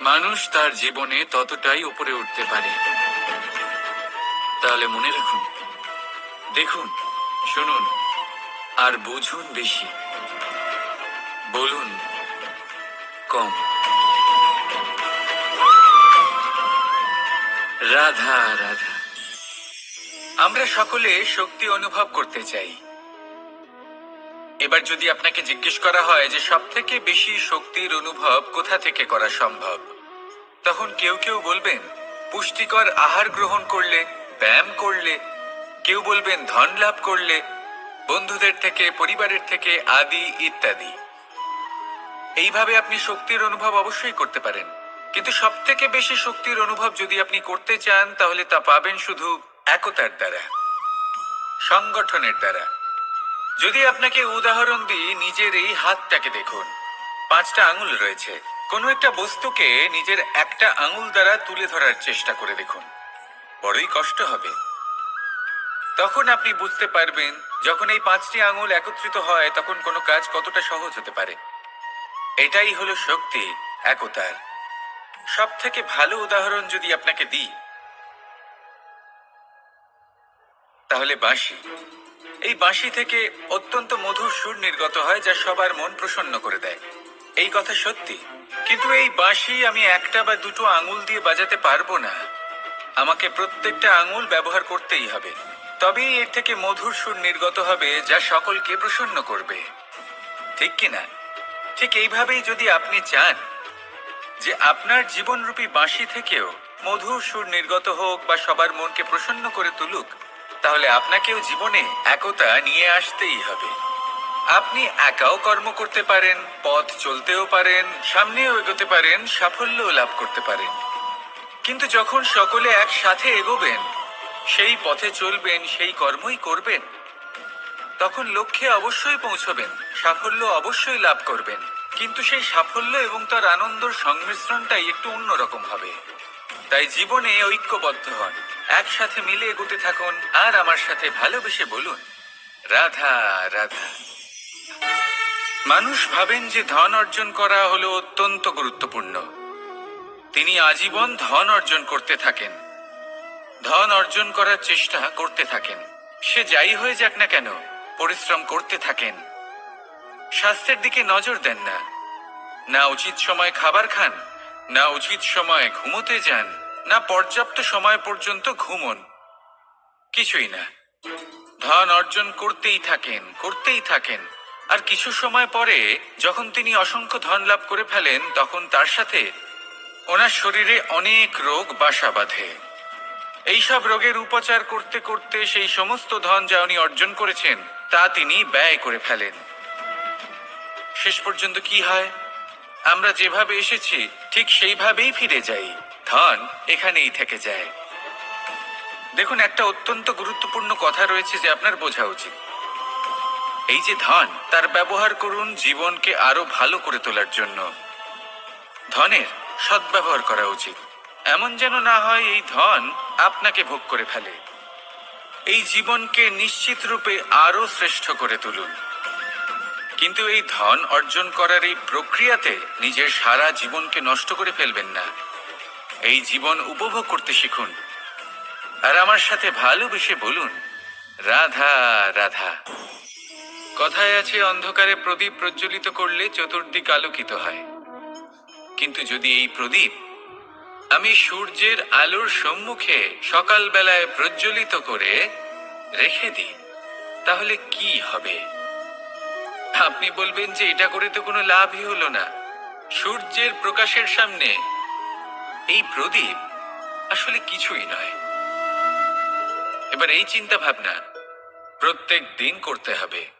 মানুষ তার জীবনে ততটাই উপরে উঠতে পারে। তাহলে মনে রাখুন, দেখুন, শুনুন, আর বুঝুন বেশি। বলুন, কম। রাধা রাধা। আমরা সকলে শক্তি অনুভব করতে চাই। এবার যদি আপনাকে জিজ্ঞেস করা হয় যে সব থেকে বেশি শক্তির অনুভব কোথা থেকে করা সম্ভব? তখন কেউ কেউ বলবেন, পুষ্টিকর আহার গ্রহণ করলে, ব্যায়াম করলে। কেউ বলবেন, ধন লাভ করলে। বন্ধুদের থেকে, পরিবারের থেকে আদি ইত্যাদি। এইভাবে আপনি শক্তির অনুভব অবশ্যই করতে পারেন। কিন্তু সব থেকে বেশি শক্তির অনুভব যদি আপনি করতে চান, তাহলে তা পাবেন শুধু একতার দ্বারা, সংগঠনের দ্বারা। যদি আপনাকে উদাহরণ দিই, নিজের এই হাতটাকে দেখুন। পাঁচটা আঙুল রয়েছে। কোনো একটা বস্তুকে নিজের একটা আঙুল দ্বারা তুলে ধরার চেষ্টা করে দেখুন। বড়ই কষ্ট হবে। তখন আপনি বুঝতে পারবেন, যখন এই পাঁচটি আঙুল একত্রিত হয়, তখন কোনো কাজ কতটা সহজ হতে পারে। এটাই হলো শক্তি একতার সব থেকে ভালো উদাহরণ যদি আপনাকে দিই, তাহলে বাঁশি। এই বাঁশি থেকে অত্যন্ত মধুর সুর নির্গত হয়, যা সবার মন প্রসন্ন করে দেয়। এই কথা সত্যি। কিন্তু এই বাঁশি আমি একটা বা দুটো আঙুল দিয়ে বাজাতে পারব না। আমাকে প্রত্যেকটা আঙুল ব্যবহার করতেই হবে। তবেই এর থেকে মধুর সুর নির্গত হবে, যা সকলকে প্রসন্ন করবে। ঠিক কি না? ঠিক এইভাবেই যদি আপনি চান যে আপনার জীবনরূপী বাঁশি থেকেও মধুর সুর নির্গত হোক বা সবার মনকে প্রসন্ন করে তুলুক, তাহলে আপনাকেও জীবনে একতা নিয়ে আসতেই হবে। আপনি একাও কর্ম করতে পারেন, পথ চলতেও পারেন, সামনেও এগোতে পারেন, সাফল্যও লাভ করতে পারেন। কিন্তু যখন সকলে একসাথে এগোবেন, সেই পথে চলবেন, সেই কর্মই করবেন, তখন লক্ষ্যে অবশ্যই পৌঁছবেন, সাফল্য অবশ্যই লাভ করবেন। কিন্তু সেই সাফল্য এবং তার আনন্দর সংমিশ্রণটাই একটু অন্যরকম হবে। তাই জীবনে ঐক্যবদ্ধ হন, একসাথে মিলে এগোতে থাকুন, আর আমার সাথে ভালোবেসে বলুন, রাধা রাধা। মানুষ ভাবেন যে ধন অর্জন করা হলো অত্যন্ত গুরুত্বপূর্ণ। তিনি আজীবন ধন অর্জন করতে থাকেন। ধন অর্জন করার চেষ্টা করতে থাকেন। সে যাই হয়ে যাক না কেন, পরিশ্রম করতে থাকেন। স্বাস্থ্যের দিকে নজর দেন না। না উচিত সময় খাবার খান, না উচিত সময় ঘুমোতে যান, না পর্যাপ্ত সময় পর্যন্ত ঘুমন। কিছুই না। ধন অর্জন করতেই থাকেন করতেই থাকেন। আর কিছু সময় পরে, যখন তিনি অসংখ্য ধন লাভ করে ফেলেন, তখন তার সাথে ওনার শরীরে অনেক রোগ বাসা বাঁধে। এইসব রোগের উপচার করতে করতে সেই সমস্ত ধন যা উনি অর্জন করেছেন, তা তিনি ব্যয় করে ফেলেন। শেষ পর্যন্ত কি হয়? আমরা যেভাবে এসেছি, ঠিক সেইভাবেই ফিরে যাই। ধন এখানেই থেকে যায়। দেখুন, একটা অত্যন্ত গুরুত্বপূর্ণ কথা রয়েছে যে আপনার বোঝা উচিত। এই যে ধন, তার ব্যবহার করুন জীবনকে আরও ভালো করে তোলার জন্য। ধনের সদ্ব্যবহার করা উচিত। এমন যেন না হয় এই ধন আপনাকে ভোগ করে ফেলে। এই জীবনকে নিশ্চিত রূপে আরও শ্রেষ্ঠ করে তুলুন। কিন্তু এই ধন অর্জন করার এই প্রক্রিয়াতে নিজের সারা জীবনকে নষ্ট করে ফেলবেন না। এই জীবন উপভোগ করতে শিখুন। আর আমার সাথে ভালোবেসে বলুন, রাধা রাধা। কথায় আছে, অন্ধকারে প্রদীপ প্রজ্বলিত করলে চতুর্দিক আলোকিত হয়। কিন্তু যদি এই প্রদীপ আমি সূর্যের আলোর সম্মুখে সকালবেলায় প্রজ্বলিত করে রেখে দিই, তাহলে কি হবে? আপনি বলবেন যে এটা করে তো কোনো লাভই হলো না। সূর্যের প্রকাশের সামনে এই প্রদীপ আসলে কিছুই নয়। এবার এই চিন্তা ভাবনা প্রত্যেক দিন করতে হবে।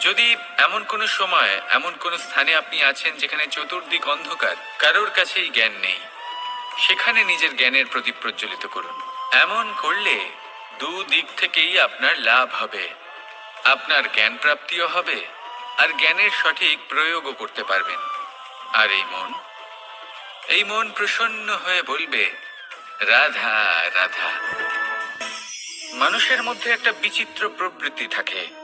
যদি এমন কোনো সময়, এমন কোনো স্থানে আপনি আছেন যেখানে চতুর্দিক অন্ধকার, কারোর কাছেই জ্ঞান নেই, সেখানে নিজের জ্ঞানের প্রদীপ প্রজ্বলিত করুন। এমন করলে দু দিক থেকেই আপনার লাভ হবে, আপনার জ্ঞান প্রাপ্তিও হবে, আর জ্ঞানের সঠিক প্রয়োগও করতে পারবেন। আর এই মন এই মন প্রসন্ন হয়ে বলবে, রাধা রাধা। মানুষের মধ্যে একটা বিচিত্র প্রবৃত্তি থাকে।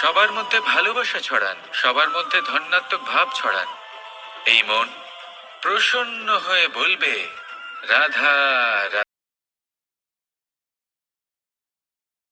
সবার মধ্যে ভালোবাসা ছড়ান, সবার মধ্যে ধন্যাত্মক ভাব ছড়ান। এই মন প্রসন্ন হয়ে বলবে, রাধা রাধা।